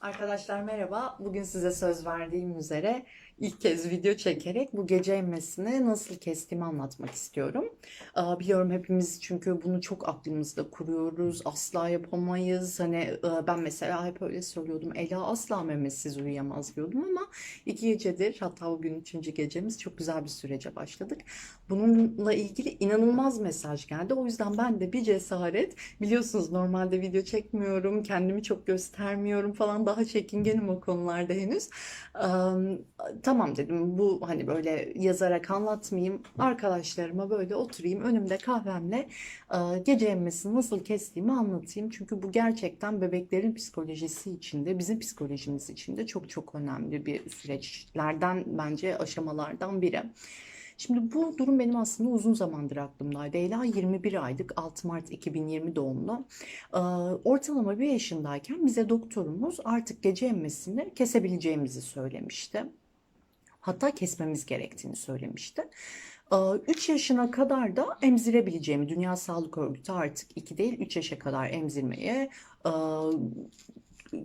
Arkadaşlar merhaba. Bugün size söz verdiğim üzere ilk kez video çekerek bu gece emmesini nasıl kestiğimi anlatmak istiyorum. Biliyorum hepimiz çünkü bunu çok aklımızda kuruyoruz. Asla yapamayız. Hani e, ben mesela hep öyle söylüyordum. Ela asla memesiz uyuyamaz diyordum ama iki gecedir hatta bugün üçüncü gecemiz çok güzel bir sürece başladık. Bununla ilgili inanılmaz mesaj geldi. O yüzden ben de bir cesaret biliyorsunuz normalde video çekmiyorum. Kendimi çok göstermiyorum falan daha çekingenim o konularda henüz. Am, tamam dedim bu hani böyle yazarak anlatmayayım. Arkadaşlarıma böyle oturayım önümde kahvemle e, gece emmesini nasıl kestiğimi anlatayım. Çünkü bu gerçekten bebeklerin psikolojisi içinde, bizim psikolojimiz içinde çok çok önemli bir süreçlerden bence aşamalardan biri. Şimdi bu durum benim aslında uzun zamandır aklımdaydı. Ela 21 aylık 6 Mart 2020 doğumlu. Ee, Ortalama bir yaşındayken bize doktorumuz artık gece emmesini kesebileceğimizi söylemişti. Hatta kesmemiz gerektiğini söylemişti. 3 yaşına kadar da emzirebileceğimi, Dünya Sağlık Örgütü artık 2 değil 3 yaşa kadar emzirmeye e,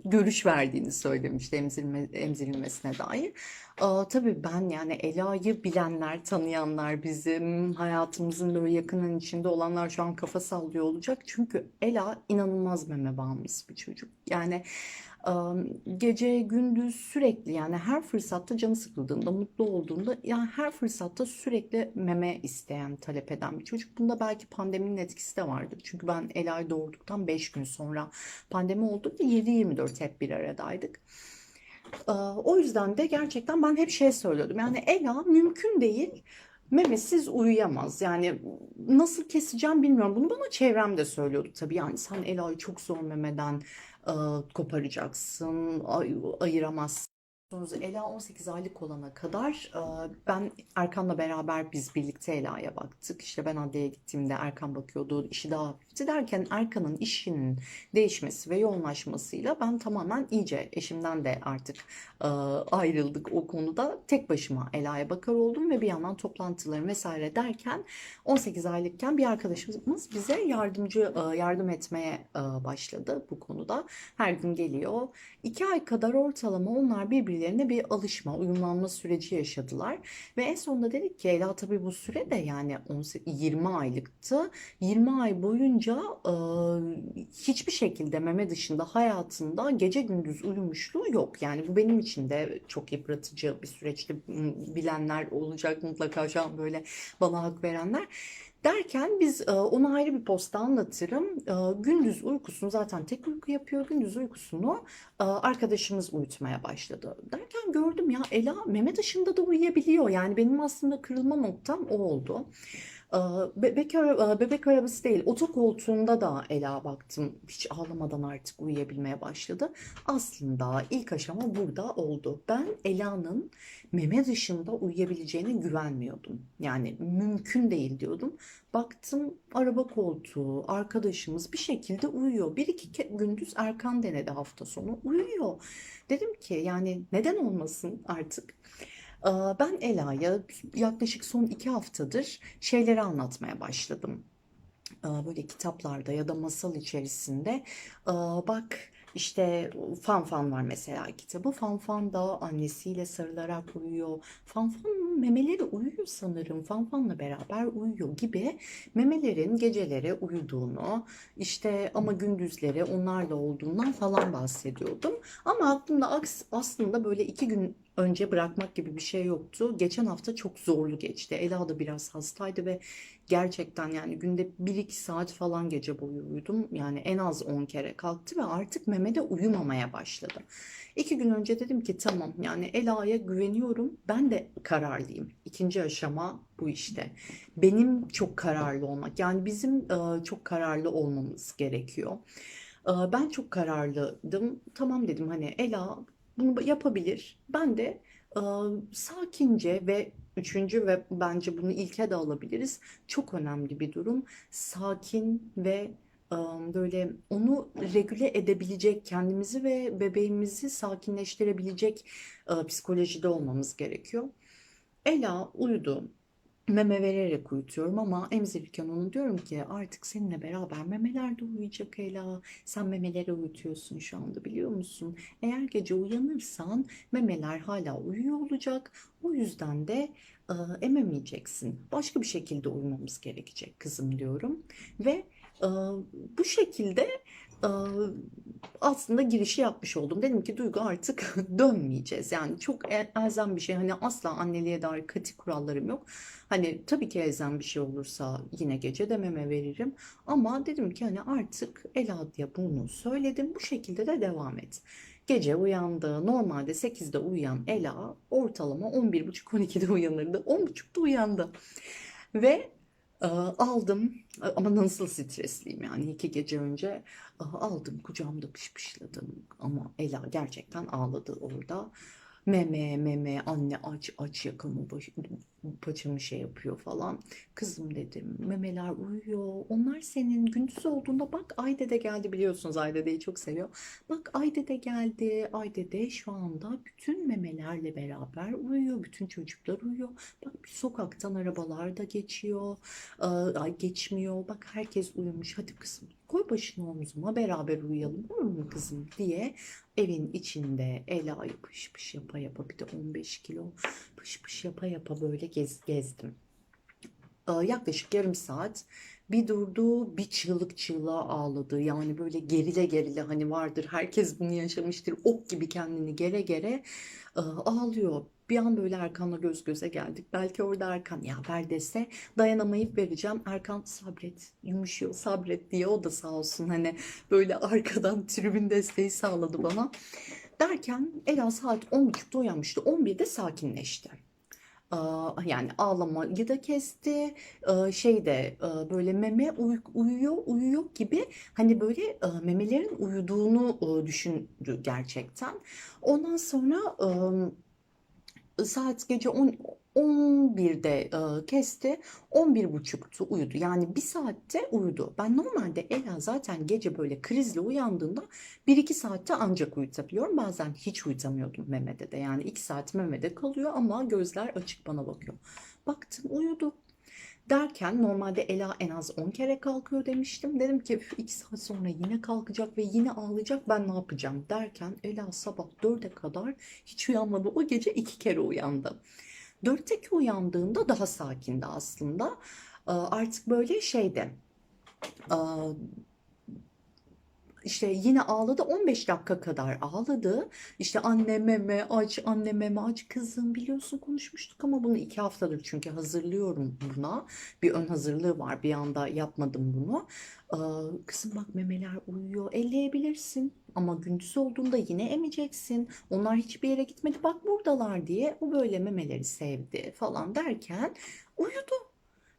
görüş verdiğini söylemişti emzirme, emzirilmesine dair. Aa, tabii ben yani Ela'yı bilenler, tanıyanlar, bizim hayatımızın böyle yakının içinde olanlar şu an kafa sallıyor olacak. Çünkü Ela inanılmaz meme bağımlısı bir çocuk. Yani gece gündüz sürekli yani her fırsatta canı sıkıldığında, mutlu olduğunda yani her fırsatta sürekli meme isteyen, talep eden bir çocuk. Bunda belki pandeminin etkisi de vardır. Çünkü ben Ela'yı doğurduktan 5 gün sonra pandemi oldu ve 7-24 hep bir aradaydık. Ee, O yüzden de gerçekten ben hep şey söylüyordum. Yani Ela mümkün değil memesiz uyuyamaz. Yani nasıl keseceğim bilmiyorum. Bunu bana çevrem de söylüyordu tabii. Yani sen Ela'yı çok zor memeden koparacaksın, ay- ayıramazsın. Ela 18 aylık olana kadar e, ben Erkan'la beraber biz birlikte Ela'ya baktık. İşte ben adliyeye gittiğimde Erkan bakıyordu, işi daha hafifti derken Erkan'ın işinin değişmesi ve yoğunlaşmasıyla ben tamamen iyice eşimden de artık e, ayrıldık o konuda. Tek başıma Ela'ya bakar oldum ve bir yandan toplantılarım vesaire derken 18 aylıkken bir arkadaşımız bize yardımcı e, yardım etmeye başladı bu konuda. Her gün geliyor. İki ay kadar ortalama onlar birbirlerine bir alışma, uyumlanma süreci yaşadılar. Ve en sonunda dedik ki Ela tabii bu süre de yani 18 20 aylıktı. 20 ay boyunca e, hiçbir şekilde meme dışında hayatında gece gündüz uyumuşluğu yok. Yani bu benim için de çok yıpratıcı bir süreçti. Bilenler olacak mutlaka şu an böyle bana hak verenler. Derken biz e, ona ayrı bir posta anlatırım. E, gündüz uykusunu zaten tek uyku yapıyor. Gündüz uykusunu e, arkadaşımız uyutmaya başladı. Derken gördüm ya Ela meme dışında da uyuyabiliyor. Yani benim aslında kırılma noktam o oldu. Bebek, bebek arabası değil, otokoltuğunda da Ela baktım. Hiç ağlamadan artık uyuyabilmeye başladı. Aslında ilk aşama burada oldu. Ben Ela'nın meme dışında uyuyabileceğine güvenmiyordum. Yani mümkün değil diyordum. Baktım araba koltuğu, arkadaşımız bir şekilde uyuyor. Bir iki gündüz Erkan denedi hafta sonu. Uyuyor. Dedim ki yani neden olmasın artık? Ben Ela'ya yaklaşık son iki haftadır şeyleri anlatmaya başladım böyle kitaplarda ya da masal içerisinde bak işte Fanfan var mesela kitabı. Fanfan da annesiyle sarılarak uyuyor. Fanfan'ın memeleri uyuyor sanırım. Fanfan'la beraber uyuyor gibi memelerin geceleri uyuduğunu işte ama gündüzleri onlarla olduğundan falan bahsediyordum. Ama aklımda aslında böyle iki gün önce bırakmak gibi bir şey yoktu. Geçen hafta çok zorlu geçti. Ela da biraz hastaydı ve Gerçekten yani günde 1-2 saat falan gece boyu uyudum. Yani en az 10 kere kalktı ve artık Mehmet'e uyumamaya başladı. İki gün önce dedim ki tamam yani Ela'ya güveniyorum. Ben de kararlıyım. İkinci aşama bu işte. Benim çok kararlı olmak. Yani bizim e, çok kararlı olmamız gerekiyor. E, ben çok kararlıydım. Tamam dedim hani Ela bunu yapabilir. Ben de e, sakince ve üçüncü ve bence bunu ilke de alabiliriz. Çok önemli bir durum. Sakin ve e, böyle onu regüle edebilecek, kendimizi ve bebeğimizi sakinleştirebilecek e, psikolojide olmamız gerekiyor. Ela uyudu. Meme vererek uyutuyorum ama emzirirken onu diyorum ki artık seninle beraber memeler de uyuyacak Ela. Sen memeleri uyutuyorsun şu anda biliyor musun? Eğer gece uyanırsan memeler hala uyuyor olacak. O yüzden de e, ememeyeceksin. Başka bir şekilde uyumamız gerekecek kızım diyorum. Ve e, bu şekilde aslında girişi yapmış oldum. Dedim ki Duygu artık dönmeyeceğiz. Yani çok el- elzem bir şey. Hani asla anneliğe dair katı kurallarım yok. Hani tabii ki elzem bir şey olursa yine gece dememe veririm. Ama dedim ki hani artık Ela diye bunu söyledim. Bu şekilde de devam et. Gece uyandı. Normalde 8'de uyuyan Ela ortalama 11.30-12'de uyanırdı. 10.30'da uyandı. Ve e, aldım. Ama nasıl stresliyim yani? İki gece önce e, aldım. Kucağımda pışpışladım. Ama Ela gerçekten ağladı orada. Meme meme anne aç aç yakamı baş, paçamı şey yapıyor falan. Kızım dedim memeler uyuyor. Onlar senin gündüz olduğunda bak Ayde geldi biliyorsunuz Ayde'yi çok seviyor. Bak Ayde geldi. Ayde şu anda bütün memelerle beraber uyuyor. Bütün çocuklar uyuyor. Bak bir sokaktan arabalar da geçiyor. Ay geçmiyor. Bak herkes uyumuş. Hadi kızım koy başını omzuma beraber uyuyalım olur mu kızım diye evin içinde Ela'yı pış pış yapa yapa bir de 15 kilo pış pış yapa yapa böyle gez, gezdim. Ee, yaklaşık yarım saat bir durdu bir çığlık çığlığa ağladı yani böyle gerile gerile hani vardır herkes bunu yaşamıştır ok gibi kendini gere gere e, ağlıyor. Bir an böyle Erkan'la göz göze geldik. Belki orada Erkan ya ver dese dayanamayıp vereceğim. Erkan sabret, yumuşuyor sabret diye o da sağ olsun hani böyle arkadan tribün desteği sağladı bana. Derken Ela saat 10.30'da uyanmıştı. 11'de sakinleşti. Yani ağlamayı da kesti. Ee, Şey de e, böyle meme uy- uyuyor uyuyor gibi hani böyle e, memelerin uyuduğunu e, düşündü gerçekten. Ondan sonra saat gece 10 11'de e, kesti. 11.30'tu uyudu. Yani bir saatte uyudu. Ben normalde Ela zaten gece böyle krizle uyandığında 1-2 saatte ancak uyutabiliyorum. Bazen hiç uyutamıyordum Mehmet'e de. Yani 2 saat Mehmet'e kalıyor ama gözler açık bana bakıyor. Baktım uyudu. Derken normalde Ela en az 10 kere kalkıyor demiştim. Dedim ki 2 saat sonra yine kalkacak ve yine ağlayacak. Ben ne yapacağım derken Ela sabah 4'e kadar hiç uyanmadı. O gece 2 kere uyandı. Dörtteki uyandığında daha sakindi aslında. Artık böyle şeydi. İşte yine ağladı 15 dakika kadar ağladı. İşte anne meme aç, anne meme aç kızım biliyorsun konuşmuştuk ama bunu iki haftadır çünkü hazırlıyorum buna. Bir ön hazırlığı var bir anda yapmadım bunu. Kızım bak memeler uyuyor elleyebilirsin ama gündüz olduğunda yine emeceksin. Onlar hiçbir yere gitmedi bak buradalar diye o böyle memeleri sevdi falan derken uyudu.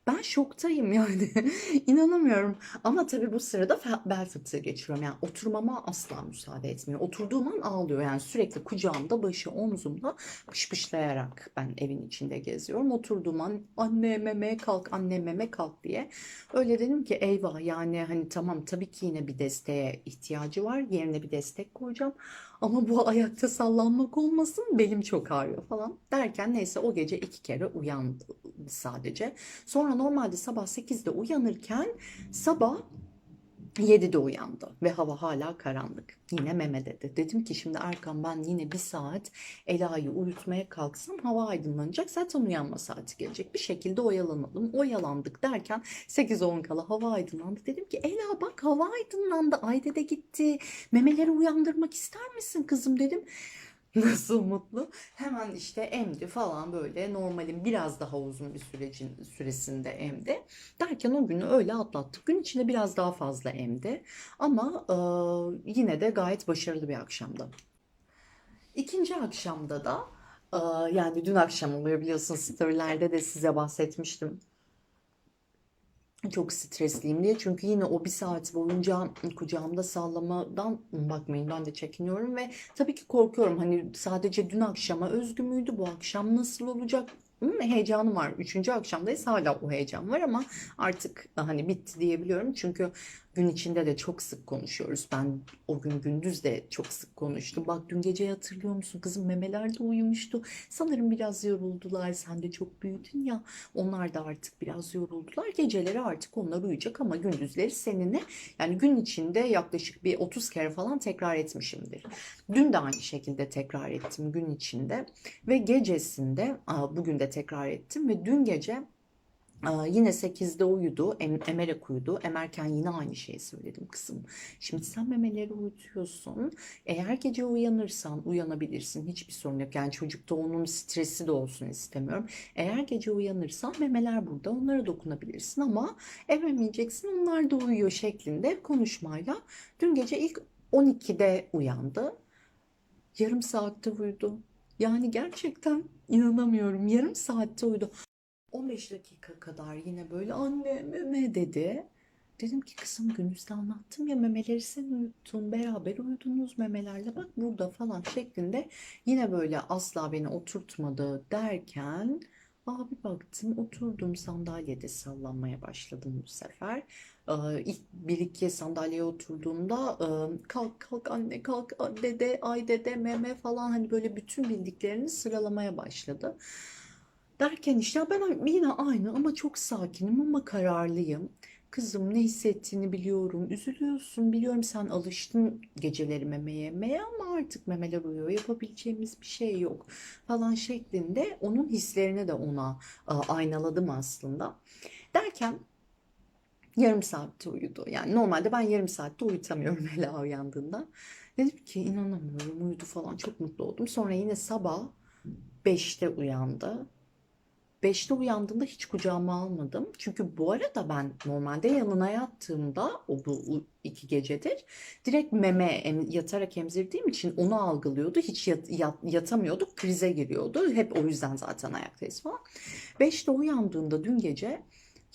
Ben şoktayım yani. İnanamıyorum. Ama tabii bu sırada bel fıtığı geçiriyorum. Yani oturmama asla müsaade etmiyor. Oturduğum an ağlıyor. Yani sürekli kucağımda, başı omzumda pışpışlayarak ben evin içinde geziyorum. Oturduğum an anne meme kalk, anne meme kalk diye. Öyle dedim ki eyvah yani hani tamam tabii ki yine bir desteğe ihtiyacı var. Yerine bir destek koyacağım. Ama bu ayakta sallanmak olmasın belim çok ağrıyor falan derken neyse o gece iki kere uyandı sadece. Sonra normalde sabah 8'de uyanırken sabah 7'de uyandı ve hava hala karanlık. Yine meme dedi. Dedim ki şimdi Erkan ben yine bir saat Ela'yı uyutmaya kalksam hava aydınlanacak. Zaten uyanma saati gelecek. Bir şekilde oyalanalım. Oyalandık derken 8-10 kala hava aydınlandı. Dedim ki Ela bak hava aydınlandı. Ayde de gitti. Memeleri uyandırmak ister misin kızım dedim. Nasıl mutlu? Hemen işte emdi falan böyle normalin biraz daha uzun bir sürecin süresinde emdi. Derken o günü öyle atlattık. Gün içinde biraz daha fazla emdi. Ama e, yine de gayet başarılı bir akşamdı. İkinci akşamda da e, yani dün akşam oluyor biliyorsunuz storylerde de size bahsetmiştim. Çok stresliyim diye. Çünkü yine o bir saat boyunca kucağımda sallamadan bakmayın ben de çekiniyorum ve tabii ki korkuyorum. Hani sadece dün akşama özgü müydü? Bu akşam nasıl olacak? Heyecanı var. Üçüncü akşamdayız hala o heyecan var ama artık hani bitti diyebiliyorum. Çünkü gün içinde de çok sık konuşuyoruz. Ben o gün gündüz de çok sık konuştum. Bak dün gece hatırlıyor musun? Kızım memeler de uyumuştu. Sanırım biraz yoruldular. Sen de çok büyüdün ya. Onlar da artık biraz yoruldular. Geceleri artık onlar uyuyacak ama gündüzleri seninle yani gün içinde yaklaşık bir 30 kere falan tekrar etmişimdir. Dün de aynı şekilde tekrar ettim gün içinde ve gecesinde bugün de tekrar ettim ve dün gece yine 8'de uyudu. Em, emerek uyudu. Emerken yine aynı şeyi söyledim kızım. Şimdi sen memeleri uyutuyorsun. Eğer gece uyanırsan uyanabilirsin. Hiçbir sorun yok. Yani çocukta onun stresi de olsun istemiyorum. Eğer gece uyanırsan memeler burada. Onlara dokunabilirsin ama ememeyeceksin. Onlar da uyuyor şeklinde konuşmayla. Dün gece ilk 12'de uyandı. Yarım saatte uyudu. Yani gerçekten inanamıyorum. Yarım saatte uyudu. 15 dakika kadar yine böyle anne meme dedi. Dedim ki kızım gündüzde anlattım ya memeleri sen uyuttun. Beraber uyudunuz memelerle bak burada falan şeklinde. Yine böyle asla beni oturtmadı derken abi baktım oturdum sandalyede sallanmaya başladım bu sefer. Ee, ilk bir iki sandalyeye oturduğumda e, kalk kalk anne kalk dede ay dede meme falan hani böyle bütün bildiklerini sıralamaya başladı. Derken işte ben yine aynı ama çok sakinim ama kararlıyım. Kızım ne hissettiğini biliyorum. Üzülüyorsun. Biliyorum sen alıştın geceleri meme yemeye ama artık memeler uyuyor. Yapabileceğimiz bir şey yok falan şeklinde onun hislerini de ona aynaladım aslında. Derken yarım saatte uyudu. Yani normalde ben yarım saatte uyutamıyorum Ela uyandığında. Dedim ki inanamıyorum uyudu falan çok mutlu oldum. Sonra yine sabah 5'te uyandı. 5'te uyandığında hiç kucağıma almadım. Çünkü bu arada ben normalde yanına yattığımda o bu iki gecedir direkt meme em- yatarak emzirdiğim için onu algılıyordu. Hiç yat, yat- yatamıyorduk. Krize giriyordu. Hep o yüzden zaten ayaktayız falan. 5'te uyandığında dün gece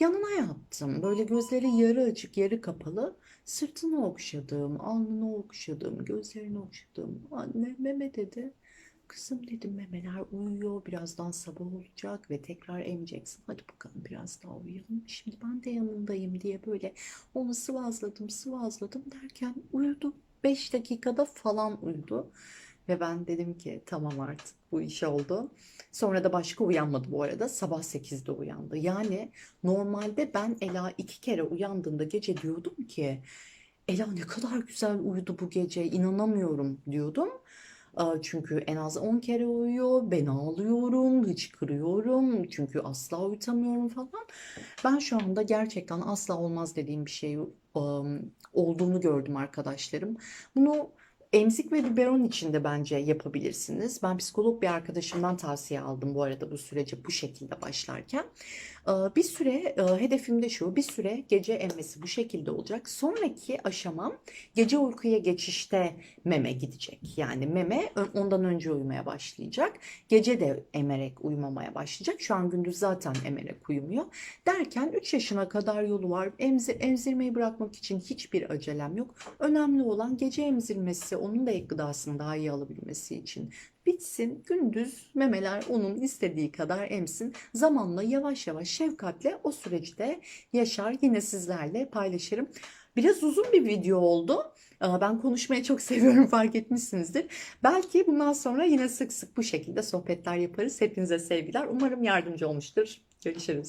yanına yattım. Böyle gözleri yarı açık, yarı kapalı. Sırtını okşadım, alnını okşadım, gözlerini okşadım. Anne meme dedi. Kızım dedim memeler uyuyor. Birazdan sabah olacak ve tekrar emeceksin. Hadi bakalım biraz daha uyuyalım. Şimdi ben de yanındayım diye böyle onu sıvazladım, sıvazladım derken uyudu. 5 dakikada falan uyudu. Ve ben dedim ki tamam artık bu iş oldu. Sonra da başka uyanmadı bu arada. Sabah 8'de uyandı. Yani normalde ben Ela iki kere uyandığında gece diyordum ki Ela ne kadar güzel uyudu bu gece inanamıyorum diyordum. Çünkü en az 10 kere uyuyor, ben ağlıyorum, hıçkırıyorum çünkü asla uyutamıyorum falan. Ben şu anda gerçekten asla olmaz dediğim bir şey ım, olduğunu gördüm arkadaşlarım. Bunu emzik ve biberon için de bence yapabilirsiniz. Ben psikolog bir arkadaşımdan tavsiye aldım bu arada bu sürece bu şekilde başlarken. Ee, Bir süre e, hedefim de şu, bir süre gece emmesi bu şekilde olacak. Sonraki aşamam gece uykuya geçişte meme gidecek. Yani meme ondan önce uyumaya başlayacak. Gece de emerek uyumamaya başlayacak. Şu an gündüz zaten emerek uyumuyor. Derken 3 yaşına kadar yolu var. Emzir, emzirmeyi bırakmak için hiçbir acelem yok. Önemli olan gece emzirmesi, onun da ek gıdasını daha iyi alabilmesi için. Bitsin, gündüz memeler onun istediği kadar emsin. Zamanla yavaş yavaş şefkatle o süreci de yaşar. Yine sizlerle paylaşırım. Biraz uzun bir video oldu. Ben konuşmayı çok seviyorum fark etmişsinizdir. Belki bundan sonra yine sık sık bu şekilde sohbetler yaparız. Hepinize sevgiler. Umarım yardımcı olmuştur. Görüşürüz.